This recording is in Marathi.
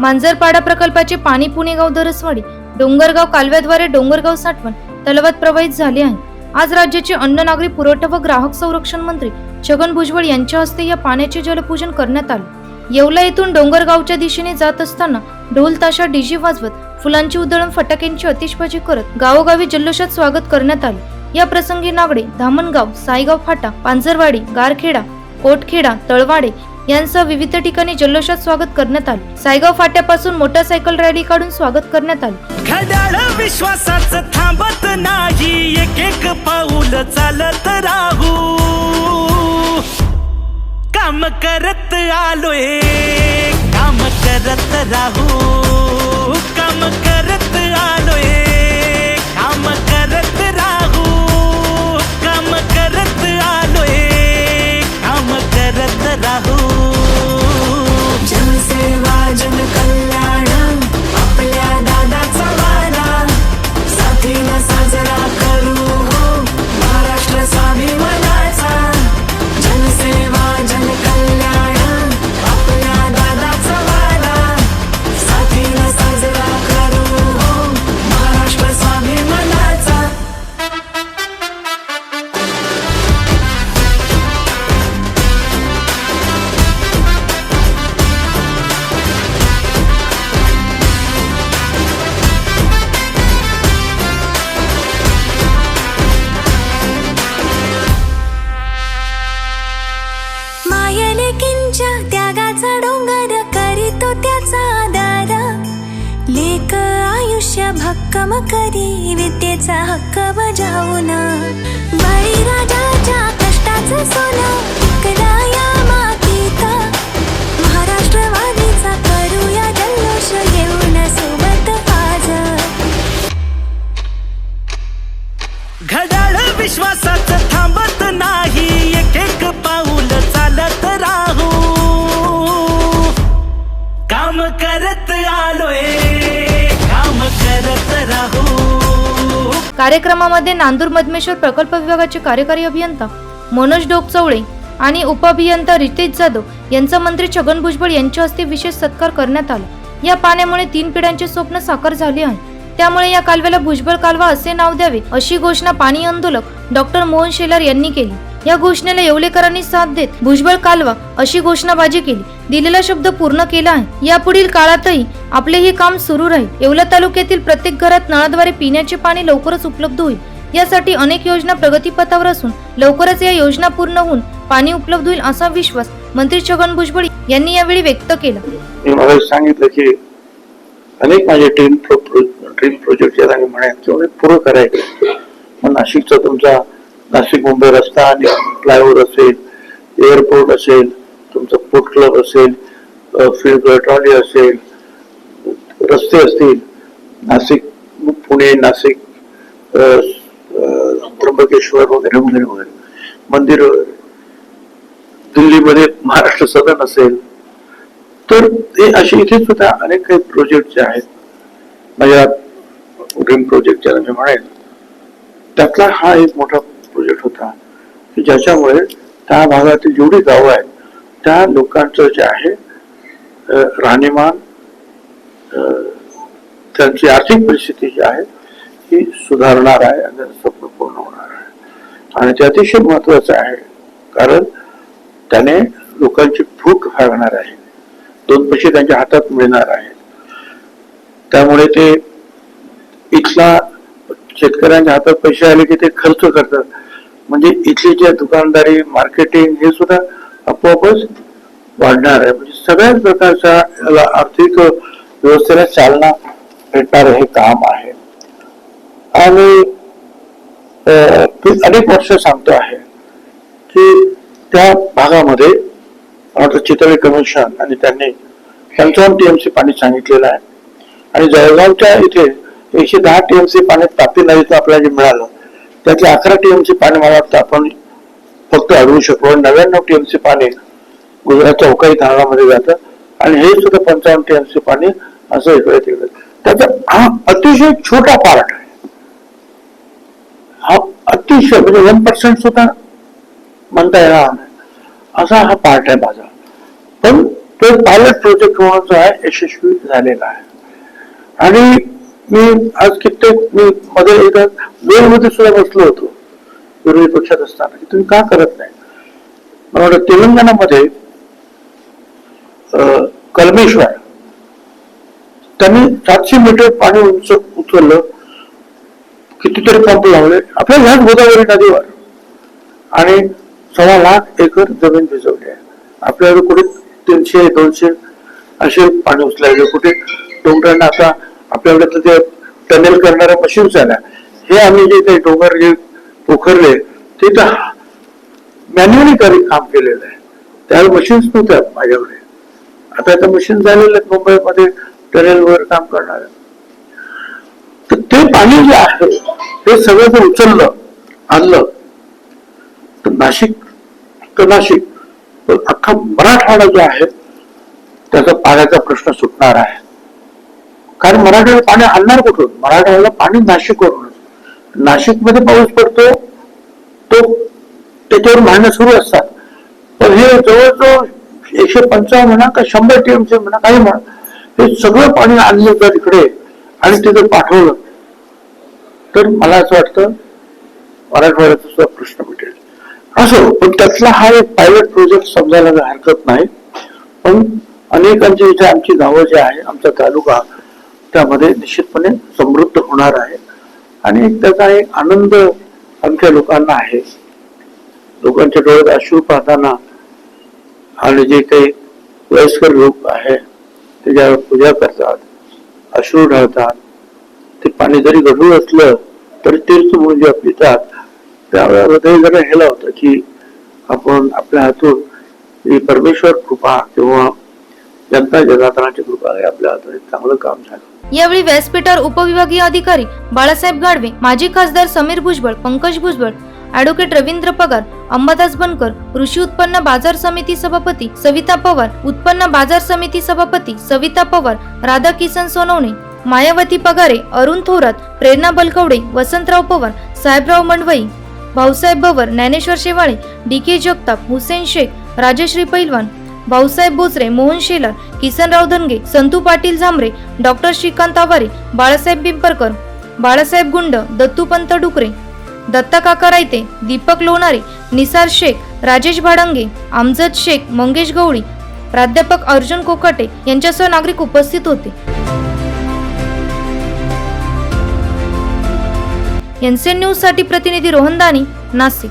मांजरपाडा प्रकल्पाचे पाणी पुणेगाव दरसवाडी डोंगरगाव कालव्याद्वारे डोंगरगाव साठवण तलवत प्रवाहित झाले आहे. आज राज्याचे अन्न नागरी पुरवठा व ग्राहक संरक्षण मंत्री छगन भुजबळ यांच्या हस्ते या पाण्याचे जलपूजन करण्यात आले. येवला येथून डोंगरगावच्या दिशेने जात असताना ढोल ताशा डीजी वाजवत फुलांची उधळण फटाक्यांची आतिषबाजी करत गावोगावी जल्लोषात स्वागत करण्यात आले. या प्रसंगी नागडे धामणगाव साईगाव फाटा पांजरवाडी गारखेडा कोटखेडा तळवाडे यांसह विविध ठिकाणी जल्लोषात स्वागत करण्यात आले. सायगाव फाट्यापासून मोटरसायकल रॅली काढून स्वागत करण्यात आले. घड्याळ विश्वासाच थांबत नाही. एक एक पाऊल चालत राहू. काम करत आलोय. काम करत राहू. काम करत आलोय. आयुष्य करी विद्येचा हक्क बजावून बळीराजाच्या कष्टाचं सोनं कार्यक्रमामध्ये नांदूर मधमेश्वर प्रकल्प विभागाचे कार्यकारी अभियंता मनोज डोकचवळे आणि उपअभियंता रितेश जाधव यांचा मंत्री छगन भुजबळ यांच्या हस्ते विशेष सत्कार करण्यात आला. या पाण्यामुळे तीन पिढ्यांचे स्वप्न साकार झाले आहे. त्यामुळे या कालव्याला भुजबळ कालवा असे नाव द्यावे अशी घोषणा पाणी आंदोलक डॉक्टर मोहन शेलार यांनी केली. या घोषणेला येवलेकरांनी साथ देत भुजबळ कालवा अशी घोषणाबाजी केली. दिलेला शब्द पूर्ण केला आहे. यापुढील काळातही आपले हे काम सुरू राहील. येवला तालुक्यातील प्रत्येक घरात नळाद्वारे पिण्याचे पाणी लवकरच उपलब्ध होईल. यासाठी अनेक योजना प्रगतीपथावर असून लवकरच या योजना पूर्ण होऊन पाणी उपलब्ध होईल असा विश्वास मंत्री छगन भुजबळ यांनी यावेळी व्यक्त केला. मी मला सांगितलं की अनेक माझे ड्रीम ड्रीम प्रोजेक्ट आहेत आणि पूर्ण करायचे. नाशिकचा तुमचा नाशिक मुंबई रस्ता आणि फ्लायओव्हर असेल एअरपोर्ट असेल तुमचं पोर्ट क्लब असेल फील्ड ट्रॉली असेल रस्ते असतील नाशिक पुणे नाशिक त्र्यंबकेश्वर वगैरे वगैरे वगैरे. मंदिर वगैरे दिल्लीमध्ये महाराष्ट्र सदन असेल. तर ते असे इथे सुद्धा अनेक काही प्रोजेक्ट जे आहेत माझ्या ड्रीम प्रोजेक्ट ज्याला मी म्हणेन त्यातला हा एक मोठा प्रोजेक्ट होता. की ज्याच्यामुळे त्या भागातील जेवढी गावं आहेत त्या लोकांचं जे आहे राहणीमान त्यांची आर्थिक परिस्थिती जी आहे ती सुधारणार आहे आणि स्वप्न पूर्ण होणार आहे. आणि ते अतिशय महत्वाचं आहे कारण त्याने लोकांची भूक भागणार आहे. दोन पैसे त्यांच्या हातात मिळणार आहेत. त्यामुळे ते इथला शेतकऱ्यांच्या हातात पैसे आले की ते खर्च करतात. म्हणजे इथली जे दुकानदारी मार्केटिंग हे सुद्धा आपोआपच वाढणार आहे. म्हणजे सगळ्याच प्रकारच्या याला आर्थिक व्यवस्थेला चालना भेटणार हे काम आहे. आणि मी अनेक वर्ष सांगतो आहे की त्या भागामध्ये मला चितळे कमिशन आणि त्यांनी पंचावन्न टीएमसी पाणी सांगितलेलं आहे. आणि जळगावच्या इथे एकशे दहा टीएमसी पाणी तापी नदीचं आपल्याला जे मिळालं त्यातले अकरा टीएमसी पाणी मला वाटतं आपण फक्त अडवू शकतो आणि नव्याण्णव टीएमसी पाणी गुजरातच्या अवकाळी धरणामध्ये जातं. आणि हे सुद्धा पंचावन्न टीएमसी पाणी असं इकडे तिकडे. त्याचा हा अतिशय छोटा पार्ट आहे. हा अतिशय म्हणजे वन पर्सेंट सुद्धा म्हणता येणार नाही. असा हा पार्ट आहे माझा. पण तो पायलट प्रोजेक्ट म्हणून जो आहे यशस्वी झालेला आहे. आणि मी आज कित्येक मी मध्ये एकदा मध्ये सुद्धा बसलो होतो. विरोधी पक्षात असताना. की तुम्ही का करत नाही? मला वाटतं तेलंगणामध्ये अं, कलमेश्वर त्यांनी सातशे मीटर पाणी उंच उचललं. कितीतरी पंप लावले. आपल्या ह्याच गोदावरी नदीवर. आणि सव्वा लाख एकर जमीन भिजवली आहे. आपल्याकडे कुठे तीनशे दोनशे असे पाणी उचलायचे. कुठे डोंगरांना आता आपल्याकडे ते टनेल करणाऱ्या मशीन्स आल्या. हे आम्ही जे काही डोंगर जे पोखरले ते तर मॅन्युअली काही काम केलेलं आहे. त्यावेळी मशीन्स नव्हत्या माझ्याकडे. आता त्या मशीन झालेल्या आहेत मुंबईमध्ये टनेलवर काम करणार. तर ते पाणी जे आहे ते सगळं जर उचललं आणलं तर नाशिक तर नाशिक. पण अख्खा मराठवाडा जो आहे त्याचा पाण्याचा प्रश्न सुटणार आहे. कारण मराठवाड्याला पाणी आणणार कुठून? मराठवाड्याला पाणी नाशिकवरून. नाशिकमध्ये पाऊस पडतो तो त्याच्यावर भांडणं सुरू असतात. पण हे जवळजवळ एकशे पंचावन्न म्हणा का शंभर टीएमसी म्हणा काही म्हणा हे सगळं पाणी आणलं जर इकडे आणि ते जर पाठवलं तर मला असं वाटतं मराठवाड्याचा सुद्धा प्रश्न मिटेल. असो पण त्यातला हा एक पायलट प्रोजेक्ट समजायला हरकत नाही. पण अनेकांची इथे आमची गावं जे आहे आमचा तालुका त्यामध्ये निश्चितपणे समृद्ध होणार आहे. आणि त्याचा एक आनंद आमच्या लोकांना आहे. लोकांच्या डोळ्यात अश्रू पाहताना आणि जे काही वयस्कर लोक आहे ते ज्या पूजा करतात अश्रू ढळतात ते पाणी जरी गढूळ असलं तरी तीर्थ म्हणून जेव्हा पितात त्यावेळेला हृदय जरा हेला होतं की आपण आपल्या हातून परमेश्वर कृपा किंवा जनता जनार्दनाची कृपा आपल्या हातून. एक चांगलं काम झालं. यावेळी व्यासपीठावर उपविभागीय अधिकारी बाळासाहेब गाडवे माजी खासदार समीर भुजबळ पंकज भुजबळ ॲडव्होकेट रवींद्र पगार अंबादास बनकर कृषी उत्पन्न बाजार समिती सभापती सविता पवार उत्पन्न बाजार समिती सभापती Savita Pawar Radha Kisan Sonawane Mayawati Pagare Arun Thorat Prerna Balkawade Vasantrao Pawar Sahebrao Mandvai Bhausaheb Bhavar Dnyaneshwar Shewale D K Jagtap Hussain Shaikh Rajshree Pailwan Bhausaheb Bochare Mohan Shelar Kisanrao Dhange Santu Patil Zambare doctor Shrikant Aware Balasaheb Pimparkar Balasaheb Gund Dattupant Dukare Datta काका रायते दीपक लोणारे निसार शेख राजेश भाडंगे आमजद शेख मंगेश गवळी प्राध्यापक अर्जुन कोकाटे यांच्यासह नागरिक उपस्थित होते. एनसीएन न्यूजसाठी प्रतिनिधी रोहन दानी नाशिक.